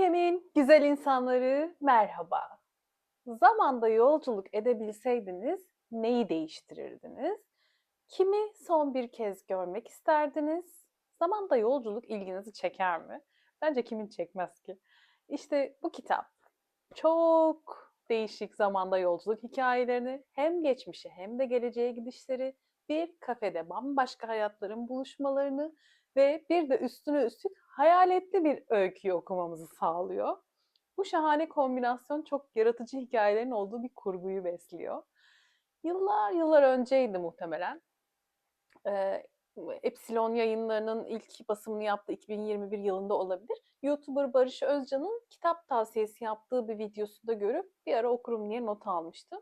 Ülkemin güzel insanları merhaba. Zamanda yolculuk edebilseydiniz neyi değiştirirdiniz? Kimi son bir kez görmek isterdiniz? Zamanda yolculuk ilginizi çeker mi? Bence kimin çekmez ki? İşte bu kitap çok değişik zamanda yolculuk hikayelerini hem geçmişe hem de geleceğe gidişleri bir kafede bambaşka hayatların buluşmalarını ve bir de üstüne üstlük hayaletli bir öyküyü okumamızı sağlıyor. Bu şahane kombinasyon çok yaratıcı hikayelerin olduğu bir kurguyu besliyor. Yıllar yıllar önceydi muhtemelen. Ee, Epsilon yayınlarının ilk basımını yaptığı 2021 yılında olabilir. YouTuber Barış Özcan'ın kitap tavsiyesi yaptığı bir videosunda görüp bir ara okurum diye not almıştım.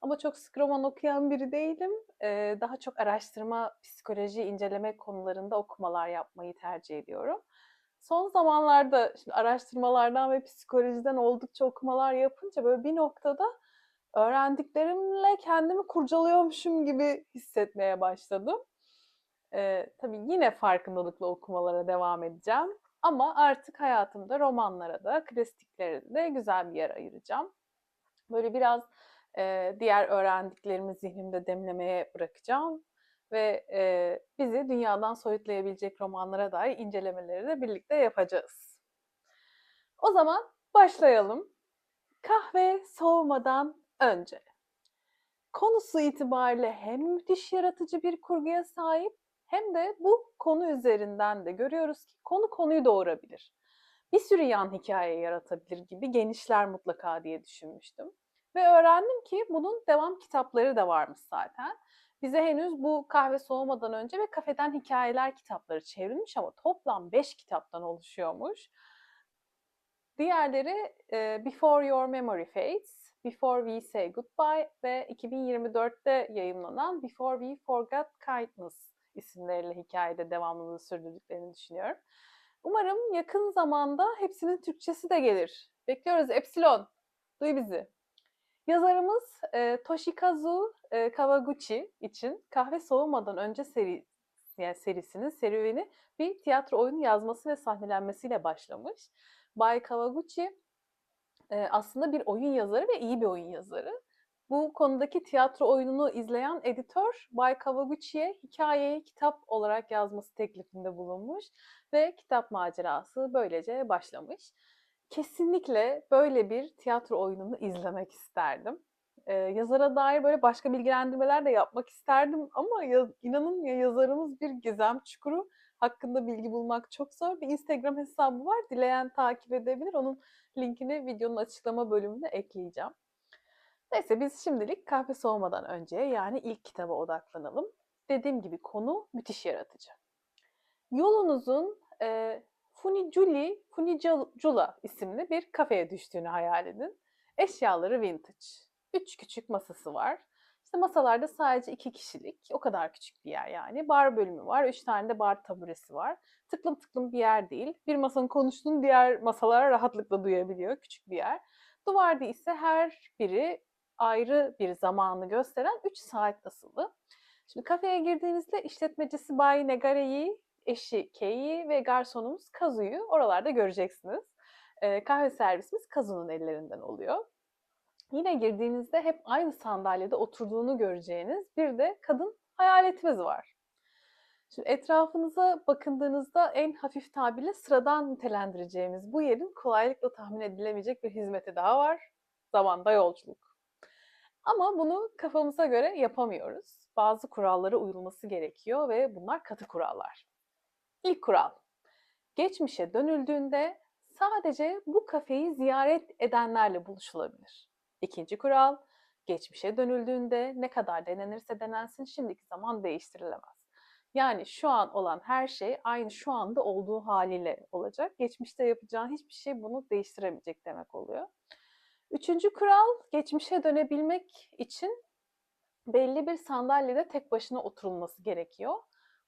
Ama çok sık roman okuyan biri değilim. Ee, daha çok araştırma, psikoloji, inceleme konularında okumalar yapmayı tercih ediyorum. Son zamanlarda şimdi araştırmalardan ve psikolojiden oldukça okumalar yapınca böyle bir noktada öğrendiklerimle kendimi kurcalıyormuşum gibi hissetmeye başladım. Ee, tabii yine farkındalıkla okumalara devam edeceğim. Ama artık hayatımda romanlara da, klasiklere de güzel bir yer ayıracağım. Böyle biraz e, diğer öğrendiklerimi zihnimde demlemeye bırakacağım ve e, bizi dünyadan soyutlayabilecek romanlara dair incelemeleri de birlikte yapacağız. O zaman başlayalım. Kahve soğumadan önce. Konusu itibariyle hem müthiş yaratıcı bir kurguya sahip hem de bu konu üzerinden de görüyoruz ki konu konuyu doğurabilir. Bir sürü yan hikaye yaratabilir gibi genişler mutlaka diye düşünmüştüm. Ve öğrendim ki bunun devam kitapları da varmış zaten. Bize henüz bu kahve soğumadan önce ve kafeden hikayeler kitapları çevrilmiş ama toplam 5 kitaptan oluşuyormuş. Diğerleri e, Before Your Memory Fades, Before We Say Goodbye ve 2024'te yayınlanan Before We Forgot Kindness isimleriyle hikayede devamlılığı sürdürdüklerini düşünüyorum. Umarım yakın zamanda hepsinin Türkçesi de gelir. Bekliyoruz Epsilon. Duy bizi. Yazarımız e, Toshikazu e, Kawaguchi için Kahve Soğumadan Önce seri, yani serisinin serüveni bir tiyatro oyunu yazması ve sahnelenmesiyle başlamış. Bay Kawaguchi e, aslında bir oyun yazarı ve iyi bir oyun yazarı. Bu konudaki tiyatro oyununu izleyen editör Bay Kawaguchi'ye hikayeyi kitap olarak yazması teklifinde bulunmuş ve kitap macerası böylece başlamış kesinlikle böyle bir tiyatro oyununu izlemek isterdim. Ee, yazara dair böyle başka bilgilendirmeler de yapmak isterdim ama ya, inanın ya yazarımız bir gizem çukuru hakkında bilgi bulmak çok zor. Bir Instagram hesabı var. Dileyen takip edebilir. Onun linkini videonun açıklama bölümüne ekleyeceğim. Neyse biz şimdilik kahve soğumadan önce yani ilk kitaba odaklanalım. Dediğim gibi konu müthiş yaratıcı. Yolunuzun e, Funijuli Funicula isimli bir kafeye düştüğünü hayal edin. Eşyaları vintage. Üç küçük masası var. İşte masalarda sadece iki kişilik. O kadar küçük bir yer yani. Bar bölümü var. Üç tane de bar taburesi var. Tıklım tıklım bir yer değil. Bir masanın konuştuğunu diğer masalara rahatlıkla duyabiliyor. Küçük bir yer. Duvarda ise her biri ayrı bir zamanı gösteren 3 saat asılı. Şimdi kafeye girdiğinizde işletmecisi Bay Negare'yi eşi Kei'yi ve garsonumuz Kazu'yu oralarda göreceksiniz. Kahve servisimiz Kazu'nun ellerinden oluyor. Yine girdiğinizde hep aynı sandalyede oturduğunu göreceğiniz bir de kadın hayaletimiz var. Şimdi etrafınıza bakındığınızda en hafif tabirle sıradan nitelendireceğimiz bu yerin kolaylıkla tahmin edilemeyecek bir hizmeti daha var. Zamanda yolculuk. Ama bunu kafamıza göre yapamıyoruz. Bazı kurallara uyulması gerekiyor ve bunlar katı kurallar. İlk kural. Geçmişe dönüldüğünde sadece bu kafeyi ziyaret edenlerle buluşulabilir. İkinci kural. Geçmişe dönüldüğünde ne kadar denenirse denensin şimdiki zaman değiştirilemez. Yani şu an olan her şey aynı şu anda olduğu haliyle olacak. Geçmişte yapacağın hiçbir şey bunu değiştiremeyecek demek oluyor. Üçüncü kural geçmişe dönebilmek için belli bir sandalyede tek başına oturulması gerekiyor.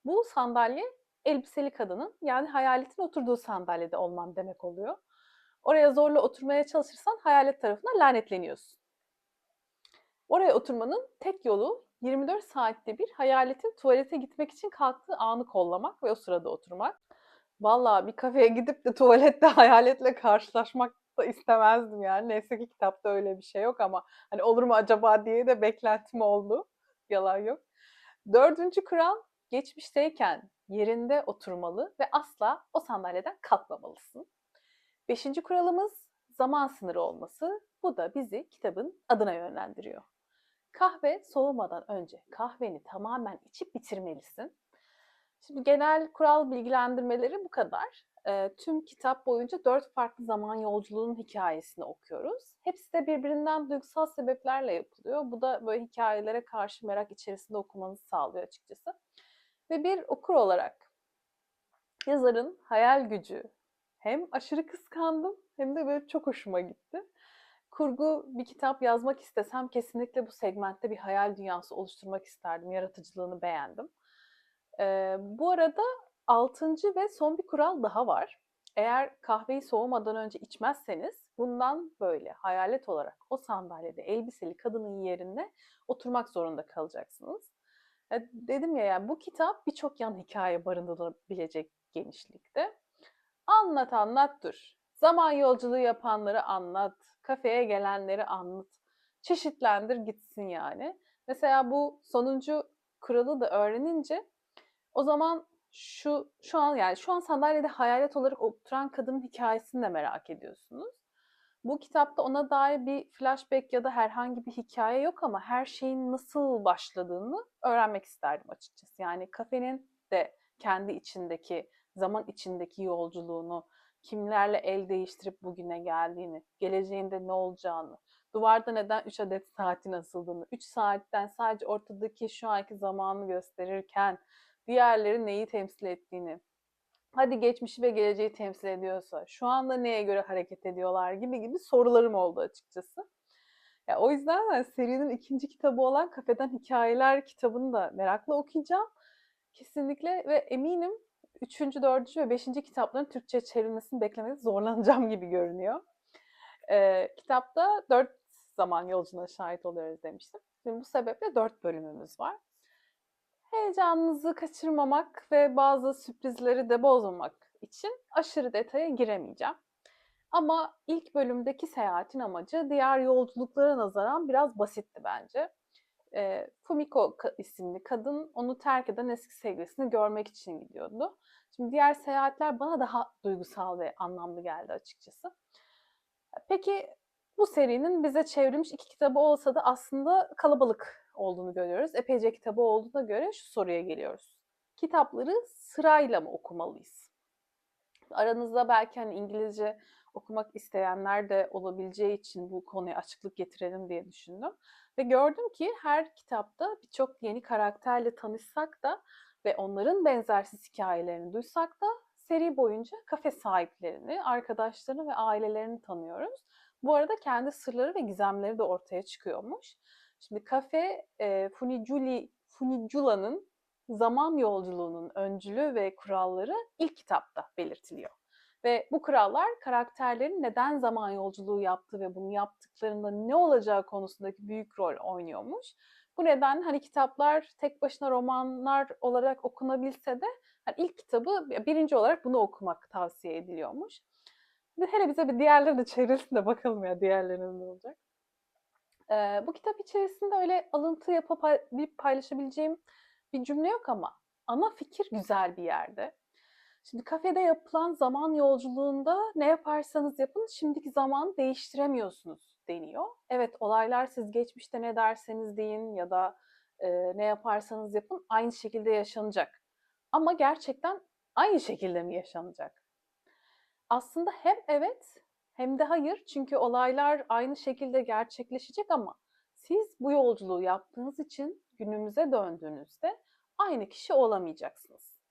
Bu sandalye elbiseli kadının yani hayaletin oturduğu sandalyede olman demek oluyor. Oraya zorla oturmaya çalışırsan hayalet tarafından lanetleniyorsun. Oraya oturmanın tek yolu 24 saatte bir hayaletin tuvalete gitmek için kalktığı anı kollamak ve o sırada oturmak. Vallahi bir kafeye gidip de tuvalette hayaletle karşılaşmak da istemezdim yani. Neyse ki kitapta öyle bir şey yok ama hani olur mu acaba diye de beklentim oldu. Yalan yok. Dördüncü kural geçmişteyken yerinde oturmalı ve asla o sandalyeden kalkmamalısın. Beşinci kuralımız zaman sınırı olması. Bu da bizi kitabın adına yönlendiriyor. Kahve soğumadan önce kahveni tamamen içip bitirmelisin. Şimdi genel kural bilgilendirmeleri bu kadar. E, tüm kitap boyunca dört farklı zaman yolculuğunun hikayesini okuyoruz. Hepsi de birbirinden duygusal sebeplerle yapılıyor. Bu da böyle hikayelere karşı merak içerisinde okumanızı sağlıyor açıkçası. Ve bir okur olarak yazarın hayal gücü hem aşırı kıskandım hem de böyle çok hoşuma gitti. Kurgu bir kitap yazmak istesem kesinlikle bu segmentte bir hayal dünyası oluşturmak isterdim. Yaratıcılığını beğendim. Ee, bu arada altıncı ve son bir kural daha var. Eğer kahveyi soğumadan önce içmezseniz bundan böyle hayalet olarak o sandalyede elbiseli kadının yerine oturmak zorunda kalacaksınız. E, dedim ya yani bu kitap birçok yan hikaye barındırabilecek genişlikte. Anlat anlat dur. Zaman yolculuğu yapanları anlat. Kafeye gelenleri anlat. Çeşitlendir gitsin yani. Mesela bu sonuncu kuralı da öğrenince o zaman şu şu an yani şu an sandalyede hayalet olarak oturan kadının hikayesini de merak ediyorsunuz. Bu kitapta ona dair bir flashback ya da herhangi bir hikaye yok ama her şeyin nasıl başladığını öğrenmek isterdim açıkçası. Yani kafenin de kendi içindeki, zaman içindeki yolculuğunu, kimlerle el değiştirip bugüne geldiğini, geleceğinde ne olacağını, duvarda neden 3 adet saatin asıldığını, 3 saatten sadece ortadaki şu anki zamanı gösterirken diğerleri neyi temsil ettiğini, hadi geçmişi ve geleceği temsil ediyorsa şu anda neye göre hareket ediyorlar gibi gibi sorularım oldu açıkçası. Ya, o yüzden yani serinin ikinci kitabı olan Kafeden Hikayeler kitabını da merakla okuyacağım. Kesinlikle ve eminim üçüncü, dördüncü ve beşinci kitapların Türkçe çevrilmesini beklemekte zorlanacağım gibi görünüyor. Ee, kitapta dört zaman yolculuğuna şahit oluyoruz demiştim. Şimdi bu sebeple dört bölümümüz var heyecanınızı kaçırmamak ve bazı sürprizleri de bozmamak için aşırı detaya giremeyeceğim. Ama ilk bölümdeki seyahatin amacı diğer yolculuklara nazaran biraz basitti bence. E, Fumiko isimli kadın onu terk eden eski sevgilisini görmek için gidiyordu. Şimdi diğer seyahatler bana daha duygusal ve anlamlı geldi açıkçası. Peki bu serinin bize çevrilmiş iki kitabı olsa da aslında kalabalık olduğunu görüyoruz. Epeyce kitabı olduğuna göre şu soruya geliyoruz. Kitapları sırayla mı okumalıyız? Aranızda belki hani İngilizce okumak isteyenler de olabileceği için bu konuya açıklık getirelim diye düşündüm. Ve gördüm ki her kitapta birçok yeni karakterle tanışsak da ve onların benzersiz hikayelerini duysak da seri boyunca kafe sahiplerini, arkadaşlarını ve ailelerini tanıyoruz. Bu arada kendi sırları ve gizemleri de ortaya çıkıyormuş. Şimdi kafe e, Funiculi, Funicula'nın zaman yolculuğunun öncülü ve kuralları ilk kitapta belirtiliyor. Ve bu kurallar karakterlerin neden zaman yolculuğu yaptığı ve bunu yaptıklarında ne olacağı konusundaki büyük rol oynuyormuş. Bu nedenle hani kitaplar tek başına romanlar olarak okunabilse de hani ilk kitabı birinci olarak bunu okumak tavsiye ediliyormuş. Hele bize bir diğerleri de çevrilsin de bakalım ya diğerlerinin ne olacak. Ee, bu kitap içerisinde öyle alıntı yapıp paylaşabileceğim bir cümle yok ama ana fikir güzel bir yerde. Şimdi kafede yapılan zaman yolculuğunda ne yaparsanız yapın şimdiki zaman değiştiremiyorsunuz deniyor. Evet olaylar siz geçmişte ne derseniz deyin ya da e, ne yaparsanız yapın aynı şekilde yaşanacak. Ama gerçekten aynı şekilde mi yaşanacak? Aslında hem evet hem de hayır çünkü olaylar aynı şekilde gerçekleşecek ama siz bu yolculuğu yaptığınız için günümüze döndüğünüzde aynı kişi olamayacaksınız.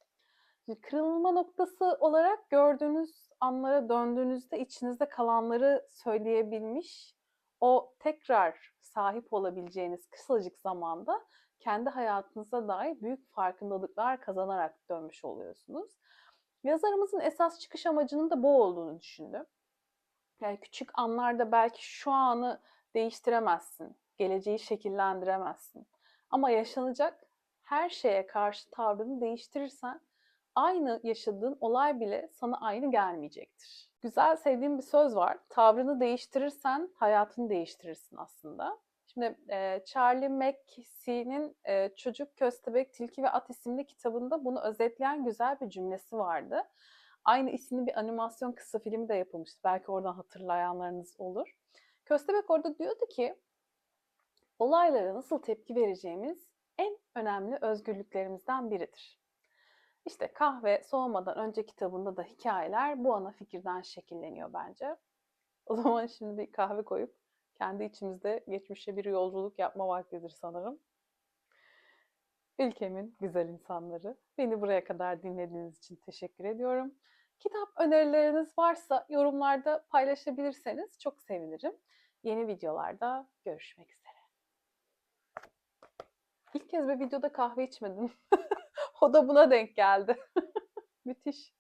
Kırılma noktası olarak gördüğünüz anlara döndüğünüzde içinizde kalanları söyleyebilmiş, o tekrar sahip olabileceğiniz kısacık zamanda kendi hayatınıza dair büyük farkındalıklar kazanarak dönmüş oluyorsunuz. Yazarımızın esas çıkış amacının da bu olduğunu düşündüm. Yani küçük anlarda belki şu anı değiştiremezsin, geleceği şekillendiremezsin. Ama yaşanacak her şeye karşı tavrını değiştirirsen aynı yaşadığın olay bile sana aynı gelmeyecektir. Güzel sevdiğim bir söz var. Tavrını değiştirirsen hayatını değiştirirsin aslında. Şimdi e, Charlie McKee'nin e, Çocuk, Köstebek, Tilki ve At isimli kitabında bunu özetleyen güzel bir cümlesi vardı. Aynı isimli bir animasyon kısa filmi de yapılmıştı. Belki oradan hatırlayanlarınız olur. Köstebek orada diyordu ki olaylara nasıl tepki vereceğimiz en önemli özgürlüklerimizden biridir. İşte kahve soğumadan önce kitabında da hikayeler bu ana fikirden şekilleniyor bence. O zaman şimdi bir kahve koyup kendi içimizde geçmişe bir yolculuk yapma vaktidir sanırım. Ülkemin güzel insanları. Beni buraya kadar dinlediğiniz için teşekkür ediyorum. Kitap önerileriniz varsa yorumlarda paylaşabilirseniz çok sevinirim. Yeni videolarda görüşmek üzere. İlk kez bir videoda kahve içmedim. o da buna denk geldi. Müthiş.